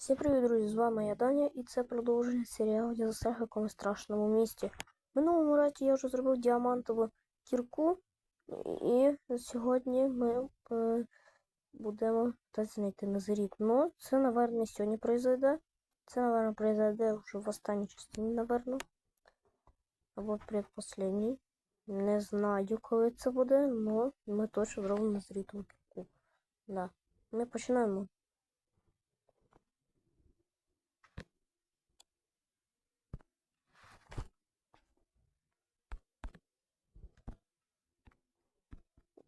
Всім привіт, друзі! З вами я Даня, і це продовження серіалу «Я застряг в якомусь страшному місті. В минулому раті я вже зробив діамантову кірку, і сьогодні ми е, будемо знайти назаріт. Ну, це, напевно, сьогодні произойде. Це, напевно, произойде вже в останній частині, напевно. Або предпоследній. Не знаю, коли це буде, але ми точно зробимо назарітову кірку. Да. Ми починаємо.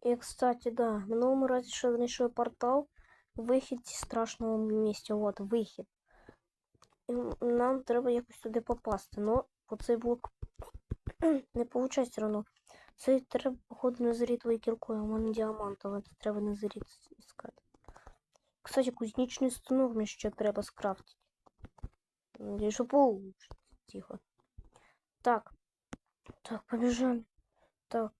І, кстати, да, в минулому разі ще знайшов портал, вихід зі страшного місця. От, вихід. І нам треба якось туди попасти. Ну, оцей блок не виходить все одно. Це треба, походу, не зарітовою кіркою, у мене діамантове, це треба не заріт іскати. Кстати, кузнічний станок мені ще треба скрафтити. Надеюсь, что получится. Тихо. Так. Так, побежали. Так.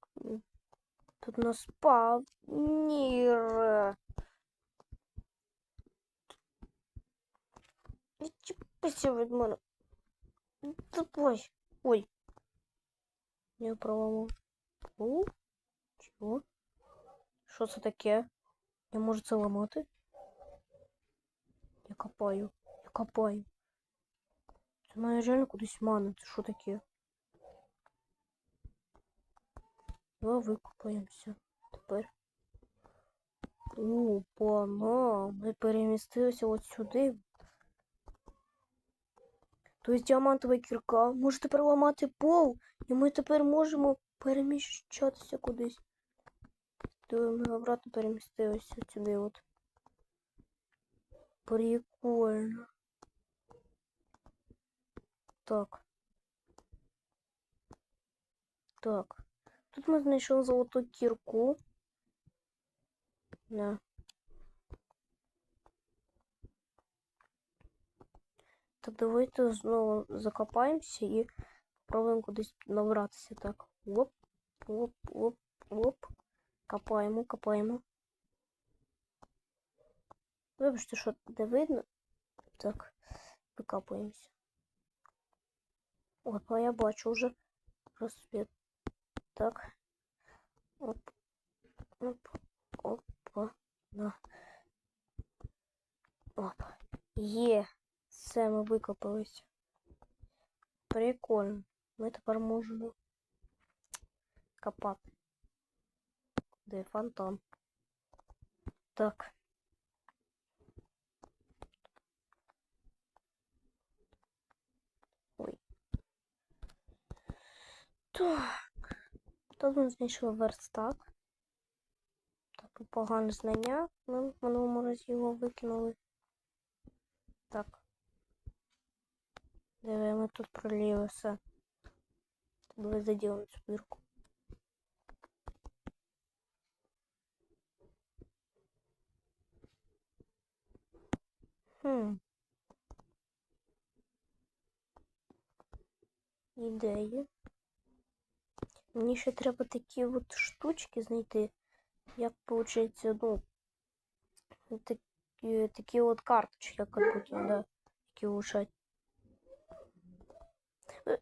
Тут нас спавнір. Відчепися від мене. Ой. Я проламав. О, чого? Що це таке? Я можу це? Я копаю. Я копаю. Це має реально кудись мана. Це що таке? Давай викопаємося. Тепер. Опа, на, ми перемістилися от сюди. Тобто діамантова кірка може тепер ламати пол, і ми тепер можемо переміщатися кудись. То ми обратно перемістилися сюди от. Прикольно. Так. Так. Тут ми знайшли золоту кірку. Да. Так, давайте знову закопаємося і спробуємо кудись набратися. Так. Оп, оп, оп, оп. Копаємо, копаємо. Вибачте, що не видно. Так, викопуємося. Опа, я бачу вже розсвіт. Так. Оп. Оп. Опа. На. Оп. Є. Все, ми викопалися. Прикольно. Ми тепер можемо копати. Де фонтан? Так. Ой. Так. Тут ми знайшли верстак. Так, погане знання. Ми в минулому разі його викинули. Так. Ми тут проліли все. Давай заділимо цю дірку. Хм. Ідеї. Мені ще треба такі от штучки знайти. Як виходить, ну, такі, такі от карточки, як будто, да, які улучшать. Е,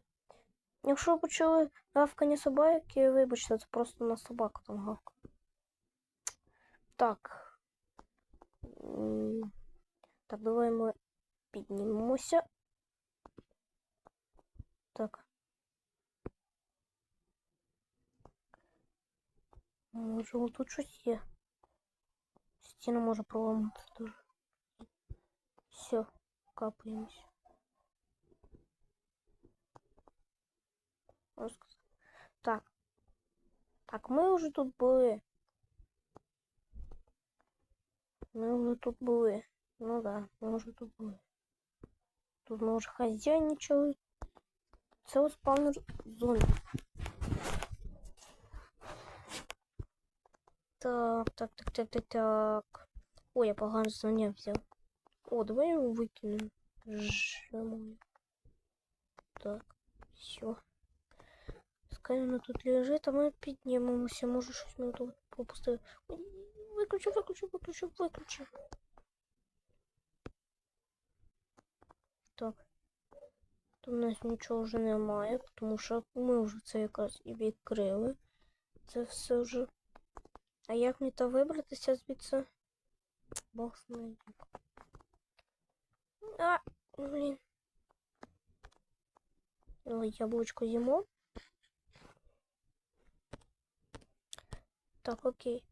Якщо ви почули гавкання собаки, вибачте, це просто на собаку там гавка. Так. Так, давай ми піднімемося. Так. Може, тут щось є. Стіну може проламати теж. Все, капаємося. Розказ- Так. Так, ми вже тут були. Ми вже тут були. Ну да, ми вже тут були. Тут ми вже хазяйничали. Це ось спавнер зомбі. Так, так, так, так, так, так. Ой, я погано знання взяв. О, давай його викинемо. Жму. Так, все. Скай воно тут лежить, а ми піднімемося. Може щось ми тут пропустили. Ой, Виключу, виключу, виключу, виключу. Тут у нас нічого вже немає, тому що ми вже це якраз і відкрили. Це все. А як мені то вибратися звідси? Бог знає. А, блін. Ой, яблучко їмо. Так, окей.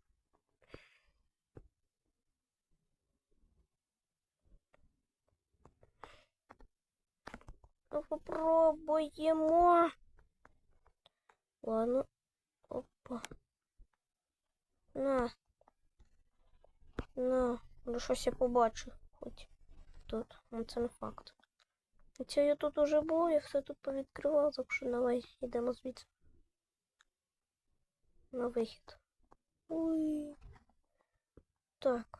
Ну, попробуємо. Ладно. Опа. На. На. Ну, щось я побачу. Хоч тут. Ну, це не факт. Хоча я тут уже був, я все тут повідкривав, так що давай йдемо звідси. На вихід. Ой. Так.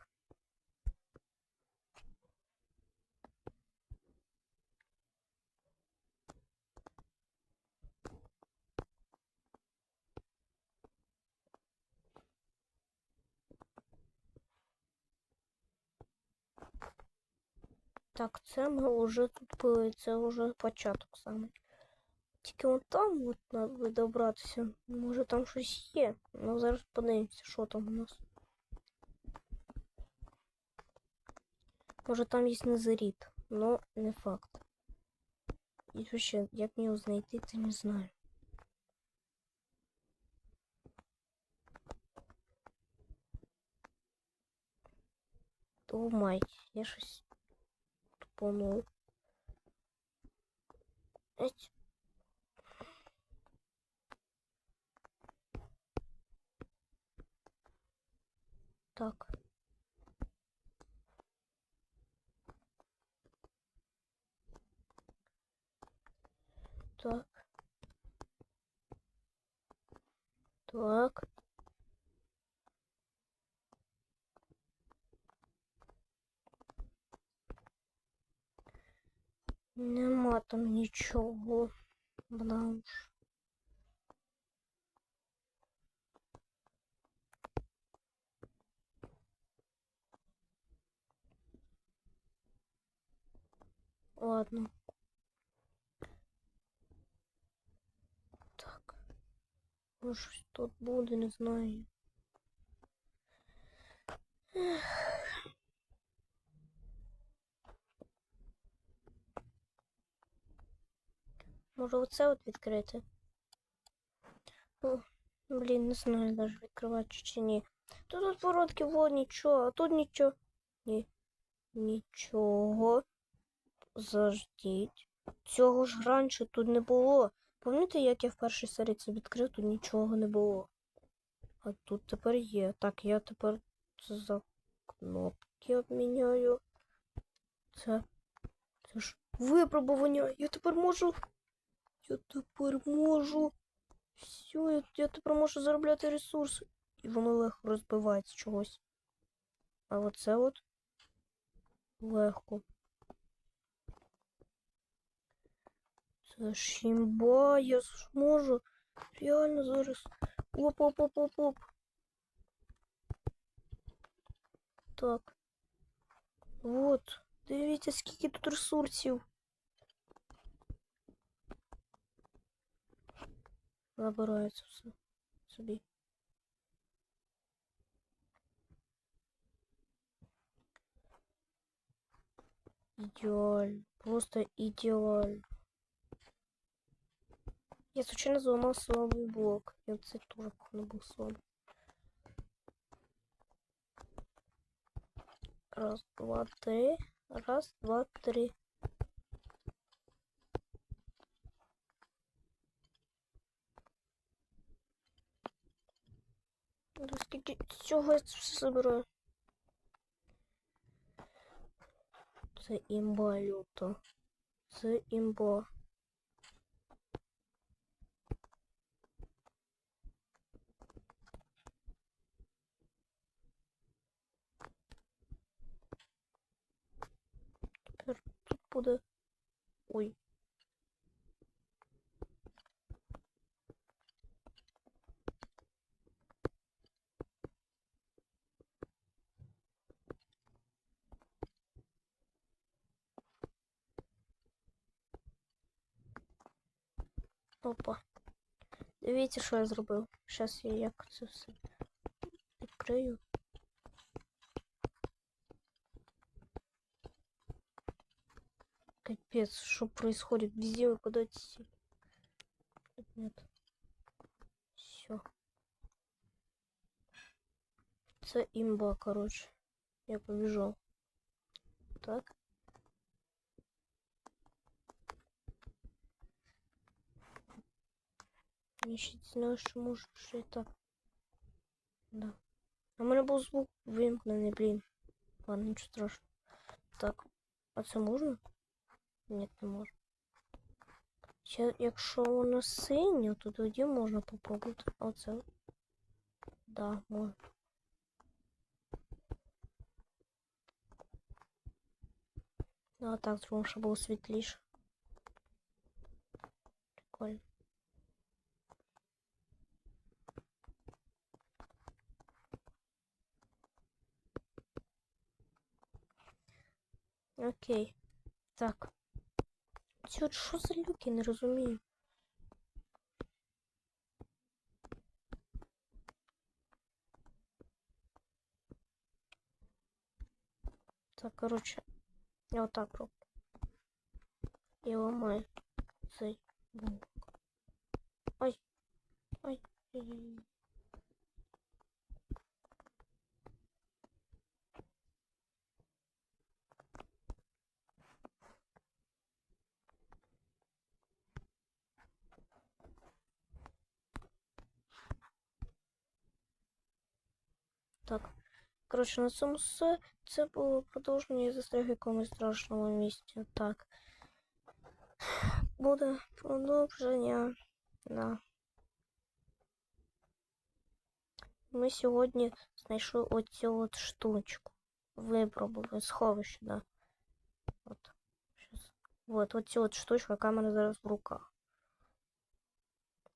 Так, це ми вже були, це вже початок саме. Тільки от там от треба добратися. Може там щось є. Ну зараз подивимося, що там у нас. Може там є незаріт, но не факт. І ще, як мені його знайти, це не знаю. О май, я щось тупонув. Еть. Так. Так. Так. Там нічого. Бланш. Ладно. Так. Може щось тут буде, не знаю. Ех. Може оце от відкрити? О, блін, не знаю навіть відкривати чи ні. Тут тут воротки, во, нічого, а тут нічого. Ні. Нічого. Заждіть. Цього ж раніше тут не було. Пам'ятаєте, як я в першій серії це відкрив, тут нічого не було. А тут тепер є. Так, я тепер це за кнопки обміняю. Це. Це ж випробування. Я тепер можу. Я тепер можу. Все, я, тепер можу заробляти ресурси. І воно легко розбивається чогось. А оце от легко. Це ж я зможу. Реально зараз. Оп-оп-оп-оп-оп. Так. Вот. Дивіться, скільки тут ресурсів. Набирається все собі. Ідеально. Просто ідеально. Я случайно зламав слабий блок. І це теж походу був слабий. Раз, два, три. Раз, два, три. Скільки цього забираю. Це імба люто. Це імба. Опа. Дивіться, що я зробив. Зараз я як це. Капец, что происходит? Везде выпадают все. Нет. Все. Це имба, короче. Я побежал. Так. Я ще знаю, що можу ще. Да. А в мене був звук вимкнений, блін. Ладно, нічого страшного. Так. А це можна? Ні, не можна. Ще, якщо воно синє, то тоді можна попробувати. А Оце. Да, можна. Ну, а так зробимо, щоб було. Прикольно. Окей. Так. Ці от що за люки, не розумію. Так, короче, я вот так роблю. І ламаю цей блок. Ой. Ой. Ой. Так. Коротше, на цьому все. Це було продовження і застряг в якомусь страшному місці. Так. Буде продовження. Да. Ми сьогодні знайшли оцю от штучку. Випробували сховище, да. От. Щас. От, оцю от в мене зараз в руках.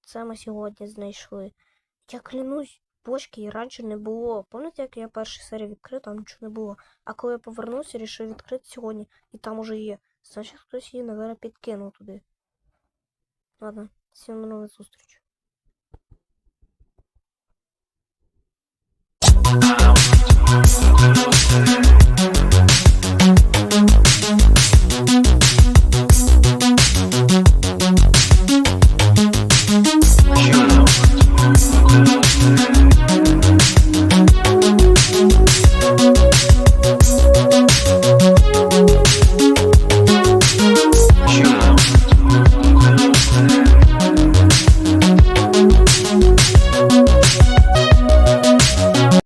Це ми сьогодні знайшли. Я клянусь, бочки і раніше не було. Пам'ятаєте, як я першу серію відкрив, там нічого не було. А коли я повернувся, рішив відкрити сьогодні, і там уже є. Значить, хтось її, наверное, підкинув туди. Ладно, всім до нових зустріч. Thank you.